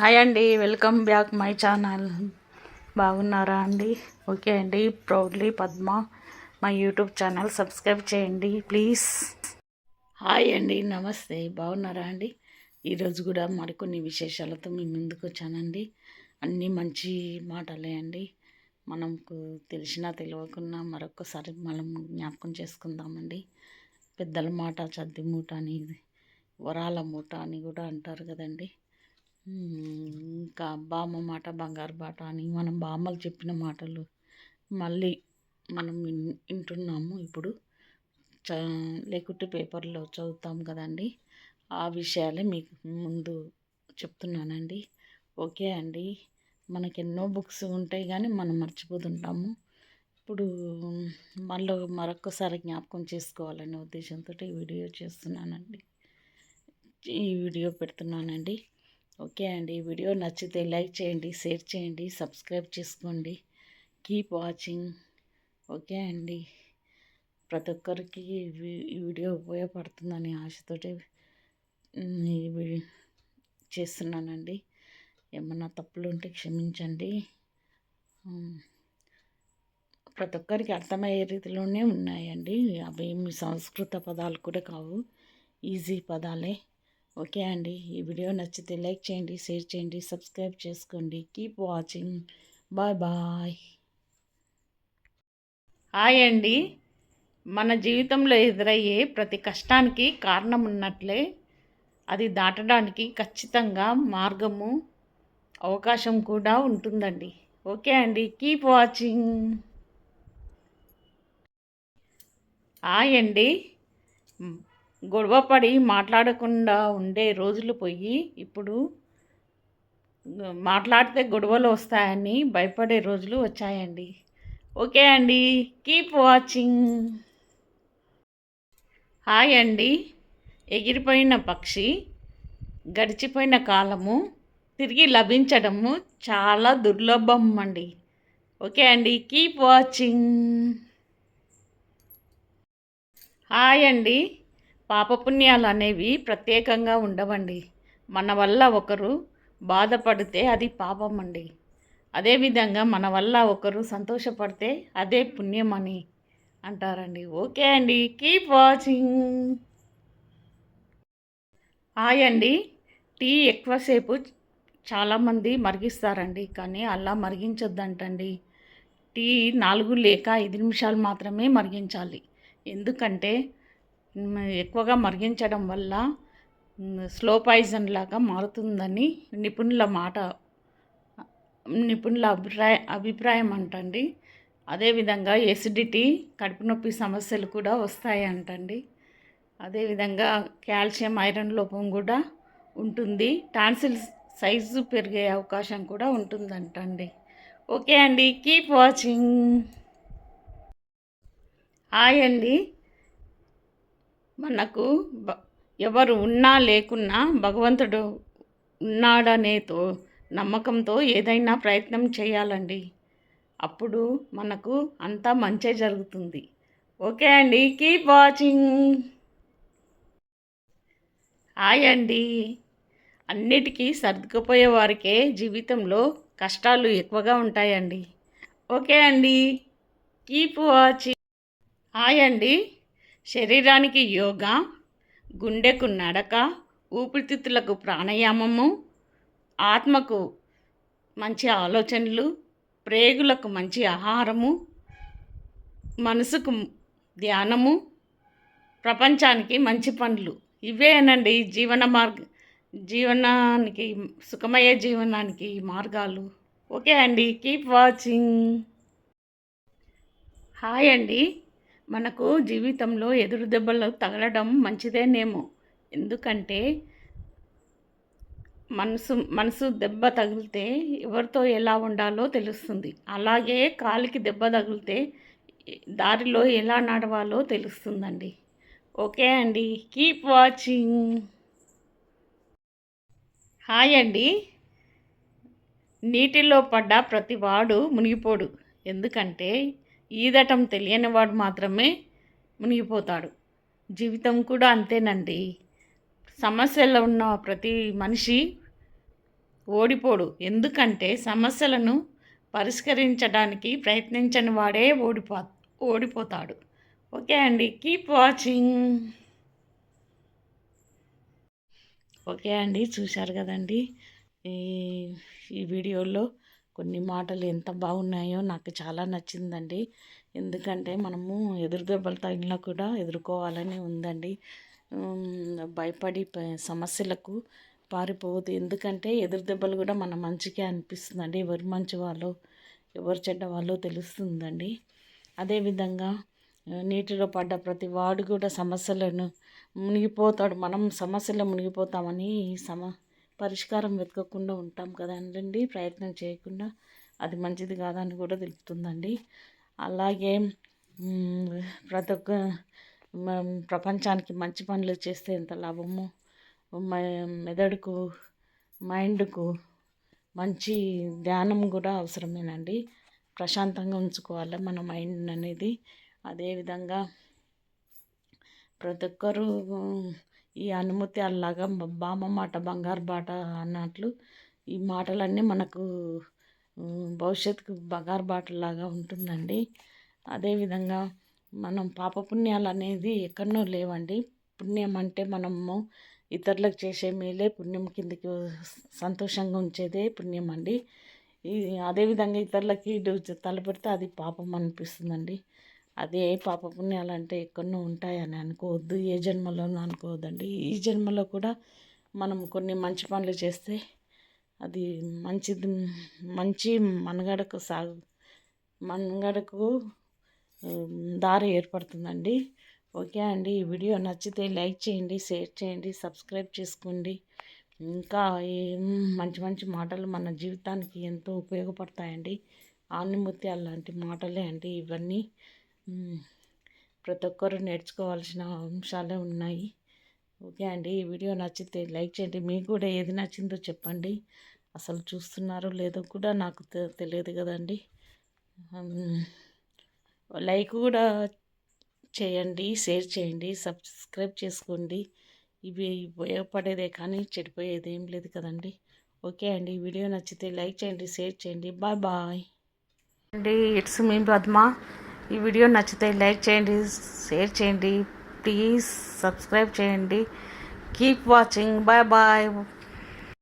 Hi అండి welcome back my channel. బాగున్నారా అండి? ఓకే అండి ప్రౌడ్లీ పద్మ మా యూట్యూబ్ ఛానల్ సబ్స్క్రైబ్ చేయండి ప్లీజ్. హాయ్ అండి నమస్తే బాగున్నారా అండి? ఈరోజు కూడా మరికొన్ని విశేషాలతో మీ ముందుకు వచ్చానండి. అన్నీ మంచి మాటలే అండి. మనకు తెలిసినా తెలియకున్నా మరొకసారి మనం జ్ఞాపకం చేసుకుందామండి. పెద్దల మాట చద్ది మూట అని వరాల మూట అని కూడా అంటారు కదండి. ఇంకా బామ్మ మాట బంగారు బాట అని మనం బామ్మలు చెప్పిన మాటలు మళ్ళీ మనం వింటున్నాము ఇప్పుడు. చ లేకుంటే పేపర్లో చదువుతాం కదండి. ఆ విషయాలే మీకు ముందు చెప్తున్నానండి. ఓకే అండి. మనకి ఎన్నో బుక్స్ ఉంటాయి కానీ మనం మర్చిపోతుంటాము. ఇప్పుడు మళ్ళీ మరొకసారి జ్ఞాపకం చేసుకోవాలనే ఉద్దేశంతో ఈ వీడియో చేస్తున్నానండి. ఈ వీడియో పెడుతున్నానండి. ఓకే అండి. వీడియో నచ్చితే లైక్ చేయండి షేర్ చేయండి సబ్స్క్రైబ్ చేసుకోండి. Keep watching. ఓకే అండి. ప్రతి ఒక్కరికి ఈ వీడియో ఉపయోగపడుతుందని ఆశతోటి చేస్తున్నానండి. ఏమన్నా తప్పులు ఉంటే క్షమించండి ప్రతి ఒక్కరికి అర్థమయ్యే రీతిలోనే ఉన్నాయండి. అవి మీ సంస్కృత పదాలు కూడా కావు. ఈజీ పదాలే. ఓకే అండి. ఈ వీడియో నచ్చితే లైక్ చేయండి షేర్ చేయండి సబ్స్క్రైబ్ చేసుకోండి. Keep watching. Bye bye. Hi అండి. మన జీవితంలో ఎదురయ్యే ప్రతి కష్టానికి కారణం ఉన్నట్లే అది దాటడానికి ఖచ్చితంగా మార్గము అవకాశం కూడా ఉంటుందండి. ఓకే అండి. Keep watching. హాయ్ అండి. గొడవపడి మాట్లాడకుండా ఉండే రోజులు పోయి ఇప్పుడు మాట్లాడితే గొడవలు వస్తాయని భయపడే రోజులు వచ్చాయండి. ఓకే అండి. Keep watching. హాయ్ అండి. ఎగిరిపోయిన పక్షి గడిచిపోయిన కాలము తిరిగి లభించడము చాలా దుర్లభం అండి. ఓకే అండి. Keep watching. హాయ్ అండి. పాపపుణ్యాలు అనేవి ప్రత్యేకంగా ఉండవండి. మన వల్ల ఒకరు బాధపడితే అది పాపం అండి అదేవిధంగా మన వల్ల ఒకరు సంతోషపడితే అదే పుణ్యం అని అంటారండి. ఓకే అండి. Keep watching. హాయ్ అండి. టీ ఎక్కువసేపు చాలామంది మరిగిస్తారండి కానీ అలా మరిగించొద్దంటండి. టీ నాలుగు లేక ఐదు నిమిషాలు మాత్రమే మరిగించాలి. ఎందుకంటే ఎక్కువగా మరిగించడం వల్ల స్లో పాయిజన్ లాగా మారుతుందని నిపుణుల మాట నిపుణుల అభిప్రాయ అభిప్రాయం అంటండి. అదేవిధంగా ఎసిడిటీ కడుపు నొప్పి సమస్యలు కూడా వస్తాయి అంటండి అదేవిధంగా కాల్షియం ఐరన్ లోపం కూడా ఉంటుంది. టాన్సిల్ సైజు పెరిగే అవకాశం కూడా ఉంటుందంటండి. ఓకే అండి కీప్ వాచింగ్. హాయ్ అండి. మనకు బ- ఎవరు ఉన్నా లేకున్నా భగవంతుడు ఉన్నాడనేతో నమ్మకంతో ఏదైనా ప్రయత్నం చేయాలండి. అప్పుడు మనకు అంతా మంచే జరుగుతుంది. ఓకే అండి కీప్ వాచింగ్. హాయ్ అండి. అన్నిటికీ సర్దుకుపోయే వారికే జీవితంలో కష్టాలు ఎక్కువగా ఉంటాయండి. ఓకే అండి కీప్ వాచింగ్. హాయ్ అండి. శరీరానికి యోగా గుండెకు నడక ఊపిరితిత్తులకు ప్రాణాయామము ఆత్మకు మంచి ఆలోచనలు ప్రేగులకు మంచి ఆహారము మనసుకు ధ్యానము ప్రపంచానికి మంచి పనులు. ఇవేనండి జీవన మార్గ జీవనానికి సుఖమయ్యే జీవనానికి మార్గాలు. ఓకే అండి కీప్ వాచింగ్. హాయ్ అండి. మనకు జీవితంలో ఎదురు దెబ్బలు తగలడం మంచిదేనేమో. ఎందుకంటే మనసు మనసు దెబ్బ తగిలితే ఎవరితో ఎలా ఉండాలో తెలుస్తుంది. అలాగే కాలికి దెబ్బ తగిలితే దారిలో ఎలా నడవాలో తెలుస్తుందండి. ఓకే అండి కీప్ వాచింగ్. హాయ్ అండి. నీటిలో పడ్డ ప్రతి వాడు మునిగిపోడు. ఎందుకంటే ఈదటం తెలియని వాడు మాత్రమే మునిగిపోతాడు. జీవితం కూడా అంతేనండి. సమస్యల్లో ఉన్న ప్రతి మనిషి ఓడిపోడు. ఎందుకంటే సమస్యలను పరిష్కరించడానికి ప్రయత్నించని వాడే ఓడిపో ఓడిపోతాడు. ఓకే అండి. Keep watching. ఓకే అండి. చూశారు కదండి. ఈ ఈ వీడియోలో కొన్ని మాటలు ఎంత బాగున్నాయో నాకు చాలా నచ్చిందండి. ఎందుకంటే మనము ఎదురు దెబ్బలు తగిలినా కూడా ఎదుర్కోవాలని ఉందండి. భయపడి సమస్యలకు పారిపోవద్దు. ఎందుకంటే ఎదురు దెబ్బలు కూడా మన మంచికే అనిపిస్తుందండి. ఎవరు మంచి వాళ్ళు ఎవరు చెడ్డ వాళ్ళు తెలుస్తుందండి. అదేవిధంగా నీటిలో పడ్డ ప్రతి వాడు కూడా సమస్యలను మునిగిపోతాడు. మనం సమస్యలో మునిగిపోతామని సమ పరిష్కారం వెతకకుండా ఉంటాం కదండి ప్రయత్నం చేయకుండా అది మంచిది కాదని కూడా తెలుపుతుందండి. అలాగే ప్రతి ఒక్క ప్రపంచానికి మంచి పనులు చేస్తే ఎంత లాభమో? మెదడుకు మైండ్కు మంచి ధ్యానం కూడా అవసరమేనండి. ప్రశాంతంగా ఉంచుకోవాలి మన మైండ్ అనేది. అదేవిధంగా ప్రతి ఒక్కరూ ఈ అనుమత్యాలలాగా బామ్మ మాట బంగారు బాట అన్నట్లు ఈ మాటలన్నీ మనకు భవిష్యత్తుకు బంగారు బాటలాగా ఉంటుందండి. అదేవిధంగా మనం పాపపుణ్యాలు అనేది ఎక్కడనో లేవండి. పుణ్యం అంటే మనము ఇతరులకు చేసే మేలే పుణ్యం కిందకి సంతోషంగా ఉంచేదే పుణ్యం అండి. అదేవిధంగా ఇతరులకి తలపెడితే అది పాపం అనిపిస్తుందండి. అదే పాప పుణ్యాలు అంటే ఎక్కడో ఉంటాయని అనుకోవద్దు. ఏ జన్మలోనూ అనుకోవద్దండి. ఈ జన్మలో కూడా మనం కొన్ని మంచి పనులు చేస్తే అది మంచిది మంచి మనగడకు సాగు మనగడకు దారి ఏర్పడుతుందండి. ఓకే అండి. ఈ వీడియో నచ్చితే లైక్ చేయండి షేర్ చేయండి సబ్స్క్రైబ్ చేసుకోండి. ఇంకా మంచి మంచి మాటలు మన జీవితానికి ఎంతో ఉపయోగపడతాయండి. ఆణిముత్యాలు లాంటి మాటలే అండి ఇవన్నీ. ప్రతి ఒక్కరు నేర్చుకోవాల్సిన అంశాలే ఉన్నాయి. ఓకే అండి ఈ వీడియో నచ్చితే లైక్ చేయండి. మీకు కూడా ఏది నచ్చిందో చెప్పండి. అసలు చూస్తున్నారో లేదో కూడా నాకు తె- తెలియదు కదండి. లైక్ కూడా చేయండి షేర్ చేయండి సబ్స్క్రైబ్ చేసుకోండి. ఇవి ఉపయోగపడేదే కానీ చెడిపోయేది ఏం లేదు కదండి. ఓకే అండి వీడియో నచ్చితే లైక్ చేయండి షేర్ చేయండి. Bye bye. అండి ఇట్స్ మీ పద్మ. ఈ వీడియో నచ్చితే లైక్ చేయండి షేర్ చేయండి ప్లీజ్ సబ్స్క్రైబ్ చేయండి. Keep watching. Bye bye.